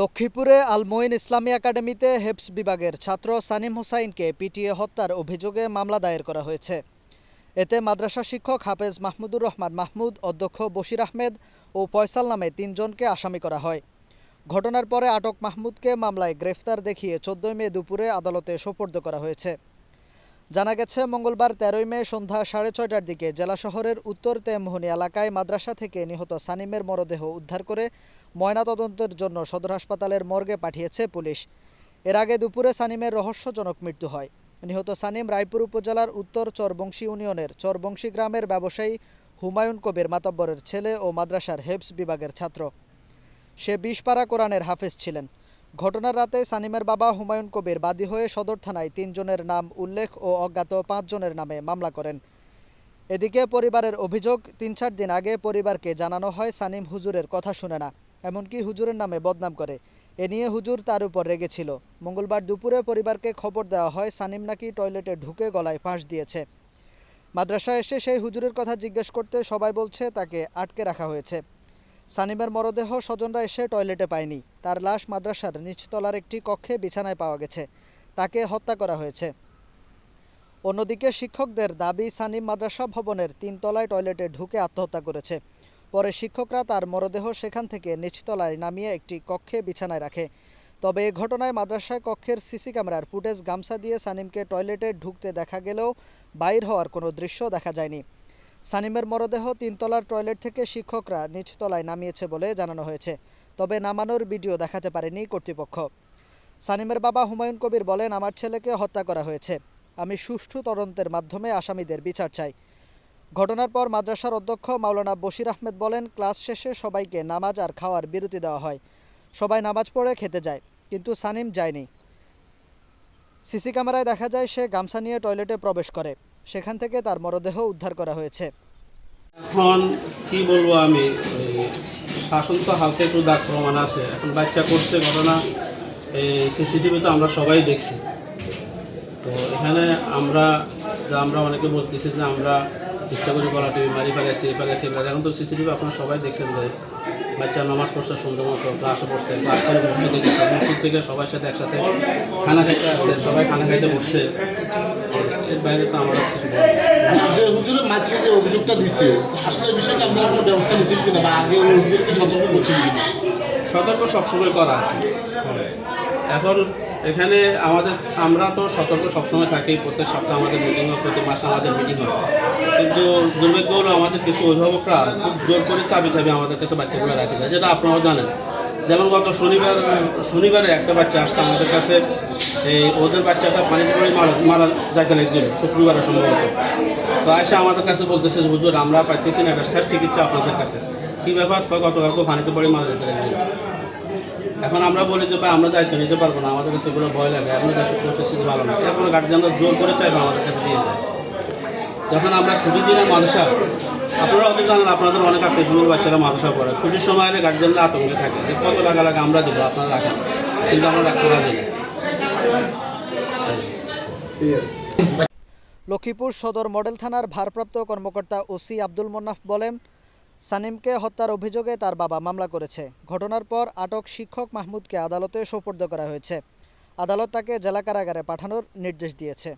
লক্ষ্মীপুরে আলমোইন ইসলামী একাডেমিতে হেফস বিভাগের ছাত্র সানিম হোসাইনকে পিটিএ হত্যার অভিযোগে মামলা দায়ের করা হয়েছে। এতে মাদ্রাসা শিক্ষক হাফেজ মাহমুদুর রহমান মাহমুদ, অধ্যক্ষ বশির আহমেদ ও ফয়সাল নামে তিনজনকে আসামি করা হয়। ঘটনার পরে আটক মাহমুদকে মামলায় গ্রেফতার দেখিয়ে চোদ্দই মে দুপুরে আদালতে সোপর্দ করা হয়েছে। জানা গেছে, মঙ্গলবার তেরোই মে সন্ধ্যা সাড়ে ছয়টার দিকে জেলা শহরের উত্তর তেমোহনী এলাকায় মাদ্রাসা থেকে নিহত সানিমের মরদেহ উদ্ধার করে ময়নাতদন্তের জন্য সদর হাসপাতালের মর্গে পাঠিয়েছে পুলিশ। এর আগে দুপুরে সানিমের রহস্যজনক মৃত্যু হয়। নিহত সানিম রায়পুর উপজেলার উত্তর চরবংশী ইউনিয়নের চরবংশী গ্রামের ব্যবসায়ী হুমায়ুন কবির মাতব্বরের ছেলে ও মাদ্রাসার হেফস বিভাগের ছাত্র। সে বিশপাড়া কোরআনের হাফেজ ছিলেন। ঘটনার রাতে সানিমের বাবা হুমায়ুন কবির বাদী হয়ে সদর থানায় তিনজনের নাম উল্লেখ ও অজ্ঞাত পাঁচজনের নামে মামলা করেন। এদিকে পরিবারের অভিযোগ, তিন চার দিন আগে পরিবারকে জানানো হয় সানিম হুজুরের কথা শুনে না। এমনকি হুজুরের নামে বদনাম করে। এ নিয়ে হুজুর তার উপর রেগেছিল। মঙ্গলবার দুপুরে পরিবারকে খবর দেওয়া হয়, সানিম নাকি টয়লেটে ঢুকে গলায় ফাঁস দিয়েছে। মাদ্রাসায় এসে সেই হুজুরের কথা জিজ্ঞেস করতে সবাই বলছে, তাকে আটকে রাখা হয়েছে। সানিমের মরদেহ স্বজনরা এসে টয়লেটে পায়নি। তার লাশ মাদ্রাসার নিচতলার একটি কক্ষে বিছানায় পাওয়া গেছে। তাকে হত্যা করা হয়েছে। অন্যদিকে শিক্ষকদের দাবি, সানিম মাদ্রাসা ভবনের তিনতলায় টয়লেটে ঢুকে আত্মহত্যা করেছে। পরে শিক্ষকরা তার মরদেহ সেখান থেকে নিচতলায় নামিয়ে একটি কক্ষে বিছানায় রাখে। তবে এ ঘটনায় মাদ্রাসায় কক্ষের সিসি ক্যামেরার ফুটেজ গামছা দিয়ে সানিমকে টয়লেটে ঢুকতে দেখা গেলেও বাইর হওয়ার কোনো দৃশ্য দেখা যায়নি। সানিমের মরদেহ তিনতলার টয়লেট থেকে শিক্ষকরা নিচতলায় নামিয়েছে বলে জানানো হয়েছে, তবে নামানোর ভিডিও দেখাতে পারেনি কর্তৃপক্ষ। সানিমের বাবা হুমায়ুন কবির বলেন, আমার ছেলেকে হত্যা করা হয়েছে। আমি সুষ্ঠু তদন্তের মাধ্যমে আসামিদের বিচার চাই। ঘটনার পর মাদ্রাসার অধ্যক্ষ মাওলানা বশির আহমেদ বলেন, ক্লাস শেষে সবাইকে নামাজ আর খাওয়ার বিরতি দেওয়া হয়। সবাই নামাজ পড়ে খেতে যায়, কিন্তু সানিম যায়নি। সিসি ক্যামেরায় দেখা যায় সে গামছা নিয়ে টয়লেটে প্রবেশ করে। সেখান থেকে তার মরদেহ উদ্ধার করা হয়েছে। এখন কি বলব আমি শাসন তো হালকা একটু দাগ প্রমাণ আছে। এখন বাচ্চা করছে, ঘটনা সিসিটিভি তো আমরা সবাই দেখছি। তো এখানে আমরা, যা আমরা অনেকে বলতেছি যে আমরা ইচ্ছা করে গলা টিভি মারি ফেলেছি এ ফেলেছি। এখন তো সিসিটিভি আপনারা সবাই দেখছেন যে বাচ্চা নামাজ পড়ছে সুন্দর মতো ক্লাসে পড়ছে ক্লাস করে মসজিদে গেছে। মসজিদ থেকে সবার সাথে একসাথে খানা খাইতে আসছে সবাই খানা খাইতে বসছে। এর বাইরে তো আমরা কিছু যে হুজুরের মাঝে যে অভিযোগটা দিছে আসলে বিষয়টা আপনারা কোনো ব্যবস্থা নিচ্ছেন কিনা বা আগে হুজুরকে সতর্ক করছেন কিনা? সতর্ক সবসময় করা আছে। এখন এখানে আমাদের, আমরা তো সতর্ক সবসময় থাকি, প্রত্যেক সপ্তাহে আমাদের মিটিং হয় প্রতি মাসে আমাদের মিটিং হয়। কিন্তু দুর্ভাগ্য হলো আমাদের কিছু অভিভাবকরা খুব জোর করে চাবি চাবি আমাদের কাছে বাচ্চাগুলো রাখে যায়, যেটা আপনারাও জানেন। যেমন গত শনিবার, শনিবারে একটা বাচ্চা আসছে আমাদের কাছে, এই ওদের বাচ্চাটা পানিতে পড়ে মারা মারা যাইতে লাগছিল, শুক্রবারে সম্ভবত। তো আয়সা আমাদের কাছে বলতেছে, হুজুর, আমরা পাইতেছি না, এটা স্যার চিকিৎসা আপনাদের কাছে। কী ব্যাপার? গতকালকে পানিতে পড়ে মারা যেতে লাগছিল। এখন আমরা বলি যে, ভাই, আমরা দায়িত্ব নিতে পারব না, আমাদের কাছে এগুলো ভয় লাগে আপনার দেশের পরিস্থিতি ভালো না। এখন গার্জিয়ানরা জোর করে চাইবে আমাদের কাছে দিয়ে যায়। যখন আমরা ছুটির দিনে মাদ্রাসা আপনারা অত জানেন, আপনাদের অনেক আত্মীয় স্বজন বাচ্চারা মাদ্রাসা পড়ে। ছুটির সময় এলে গার্জিয়ানরা আতঙ্কে থাকে, যে কত টাকা লাগে আমরা দেবো, আপনারা রাখেন। কিন্তু আমরা রাখতে রাজি লক্ষ্মীপুর সদর মডেল থানার ভারপ্রাপ্ত কর্মকর্তা ওসি আব্দুল মোন্নাফ বলেন সানিমকে হত্যার অভিযোগে তার বাবা মামলা করেছে। ঘটনার পর আটক শিক্ষক মাহমুদকে আদালতে সোপর্দ করা হয়েছে। আদালত তাকে জেলা কারাগারে পাঠানোর নির্দেশ দিয়েছে।